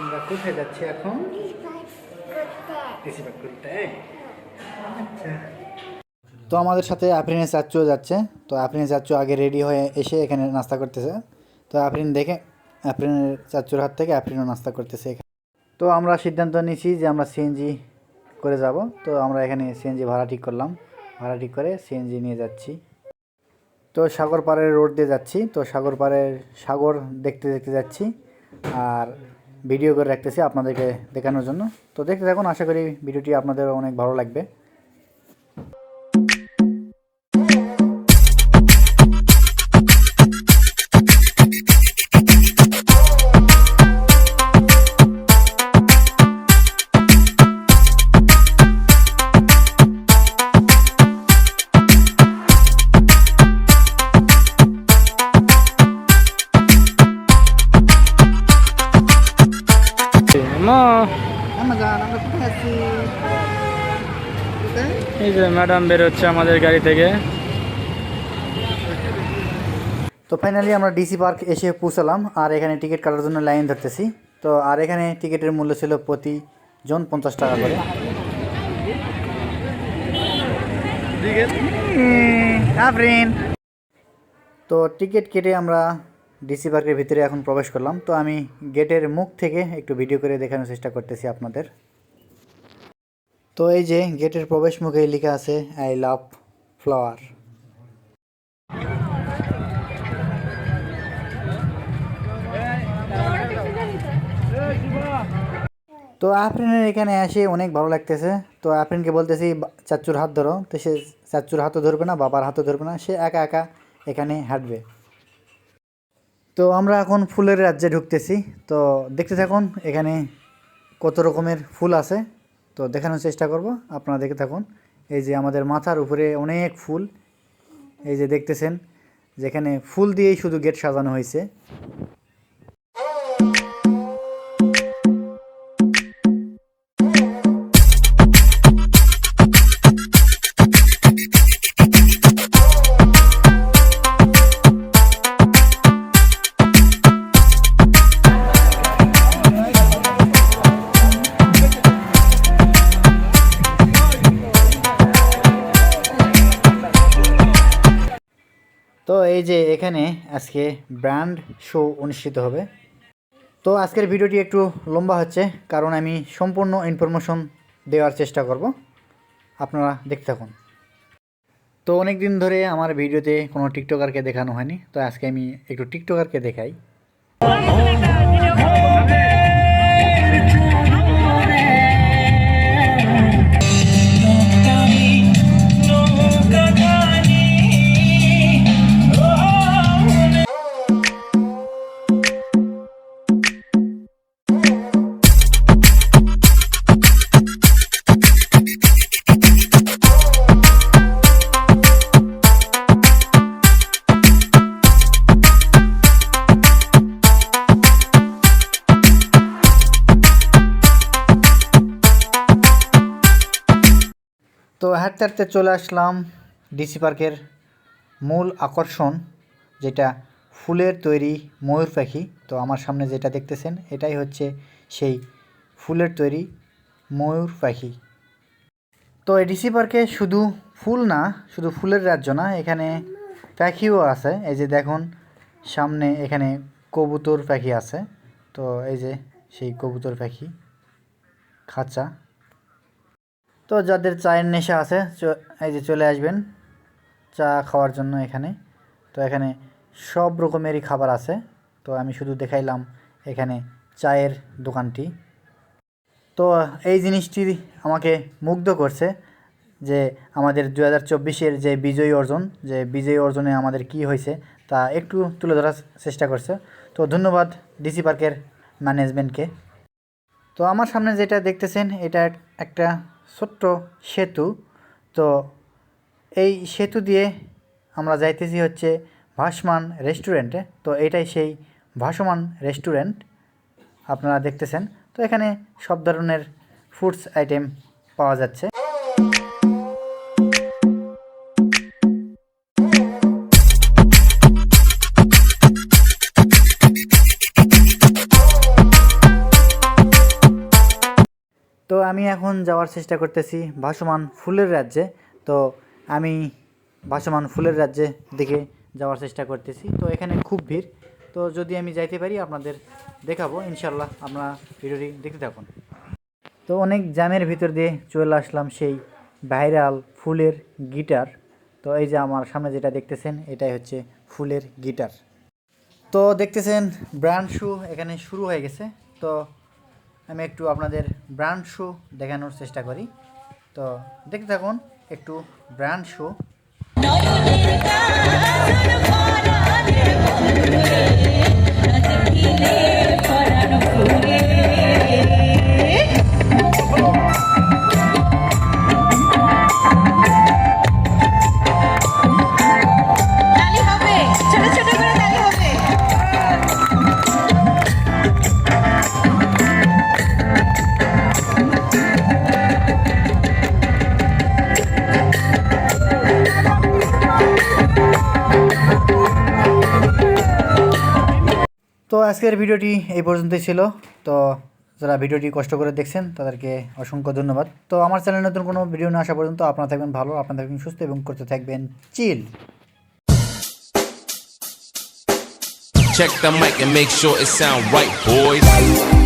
আমরা কোথায় যাচ্ছি এখন? করতে। আচ্ছা। তো আমাদের সাথে আফরিনের চাচ্চুও যাচ্ছে। তো আফরিনের চাচ্চু আগে রেডি হয়ে এসে এখানে নাস্তা করতেছে। তো আফরিন দেখে আফরিনের চাচ্চুর হাত থেকে আফরিনও নাস্তা করতেছে এখানে। তো আমরা সিদ্ধান্ত নিয়েছি যে আমরা সিএনজি করে যাব। তো আমরা এখানে সিএনজি ভাড়া ঠিক করলাম। ভাড়া ঠিক করে সিএনজি নিয়ে যাচ্ছি। তো সাগর পাড়ের রোড দিয়ে যাচ্ছি। তো সাগর পাড়ের সাগর দেখতে দেখতে যাচ্ছি। আর ভিডিও করে রাখতেছি আপনাদেরকে দেখানোর জন্য। তো দেখতে থাকুন, আশা করি ভিডিওটি আপনাদের অনেক ভালো লাগবে। এই যে ম্যাডাম বেরোচ্ছে আমাদের গাড়ি থেকে। তো ফাইনালি আমরা ডিসি পার্ক এসে পৌঁছালাম আর এখানে টিকিট কাটার জন্য লাইন ধরতেছি। তো আর এখানে টিকিটের মূল্য ছিল প্রতি জন পঞ্চাশ টাকা করে। তো টিকিট কেটে আমরা ডিসি পার্কের ভিতরে এখন প্রবেশ করলাম। তো আমি গেটের মুখ থেকে একটু ভিডিও করে দেখানোর চেষ্টা করতেছি আপনাদের। তো এই যে গেটের প্রবেশ মুখে লেখা আছে আই লাভ ফ্লাওয়ার তো আফরিনের এখানে এসে অনেক ভালো লাগতেছে। তো আফরিনকে বলতেছি চাচ্চুর হাত ধরো। তো সে চাচ্চুর হাতও ধরবে না, বাবার হাতও ধরবে না, সে একা একা এখানে হাঁটবে। তো আমরা এখন ফুলের রাজ্যে ঢুকতেছি। তো দেখতে থাকুন, এখানে কত রকমের ফুল আছে। তো দেখানোর চেষ্টা করব, আপনারা দেখে থাকুন। এই যে আমাদের মাথার উপরে অনেক ফুল। এই যে দেখতেছেন, যেখানে ফুল দিয়েই শুধু গেট সাজানো হয়েছে। তো এই যে এখানে আজকে ব্র্যান্ড শো অনুষ্ঠিত হবে। তো আজকের ভিডিওটি একটু লম্বা হচ্ছে, কারণ আমি সম্পূর্ণ ইনফরমেশন দেওয়ার চেষ্টা করব। আপনারা দেখতে থাকুন। তো অনেক দিন ধরে আমার ভিডিওতে কোনো টিকটকারকে দেখানো হয়নি, তো আজকে আমি একটু টিকটকারকে দেখাই। হাঁটতে হাঁটতে চলে আসলাম ডিসি পার্কের মূল আকর্ষণ, যেটা ফুলের তৈরি ময়ূর পাখি। তো আমার সামনে যেটা দেখতেছেন, এটাই হচ্ছে সেই ফুলের তৈরি ময়ূর পাখি। তো এই ডিসি পার্কে শুধু ফুল না, শুধু ফুলের রাজ্য না, এখানে পাখিও আছে। এই যে দেখুন, সামনে এখানে কবুতর পাখি আছে। তো এই যে সেই কবুতর পাখি, খাঁচা। তো যাদের চায়ের নেশা আছে এই যে চলে আসবেন চা খাওয়ার জন্য এখানে। তো এখানে সব রকমেরই খাবার আছে। তো আমি শুধু দেখাইলাম এখানে চায়ের দোকানটি। তো এই জিনিসটি আমাকে মুগ্ধ করছে যে আমাদের দু হাজার চব্বিশের যে বিজয়ী অর্জন, যে বিজয়ী অর্জনে আমাদের কি হয়েছে তা একটু তুলে ধরার চেষ্টা করছে। তো ধন্যবাদ ডিসি পার্কের ম্যানেজমেন্টকে। তো আমার সামনে যেটা দেখতেছেন, এটা একটা ছোট্ট সেতু। তো এই সেতু দিয়ে আমরা যাইতেছি হচ্ছে ভাসমান রেস্টুরেন্টে। তো এটাই সেই ভাসমান রেস্টুরেন্ট আপনারা দেখতেছেন। তো এখানে সব ধরনের ফুডস আইটেম পাওয়া যাচ্ছে। আমি এখন যাওয়ার চেষ্টা করতেছি ভাসমান ফুলের রাজ্যে। তো আমি ভাসমান ফুলের রাজ্যে দিকে যাওয়ার চেষ্টা করতেছি। তো এখানে খুব ভিড়। তো যদি আমি যাইতে পারি, আপনাদের দেখাবো। ইনশাল্লাহ আপনারা ভিডিওটি দেখতে থাকুন। তো অনেক জ্যামের ভিতর দিয়ে চলে আসলাম সেই ভাইরাল ফুলের গিটার। তো এই যে আমার সামনে যেটা দেখতেছেন, এটাই হচ্ছে ফুলের গিটার। তো দেখতেছেন, ব্র্যান্ড শু এখানে শুরু হয়ে গেছে। তো আমি একটু আপনাদের ব্র্যান্ড শো দেখানোর চেষ্টা করি। তো দেখতে থাকুন একটু ব্র্যান্ড শু তো আজকের ভিডিওটি এই পর্যন্তই ছিল। তো যারা ভিডিওটি কষ্ট করে দেখছেন তাদেরকে অসংখ্য ধন্যবাদ। তো আমার চ্যানেলে নতুন কোনো ভিডিও না আসা পর্যন্ত আপনারা থাকবেন ভালো আপনারা থাকবেন সুস্থ এবং করতে থাকবেন চিল। Check the mic and make sure it sound right, boys.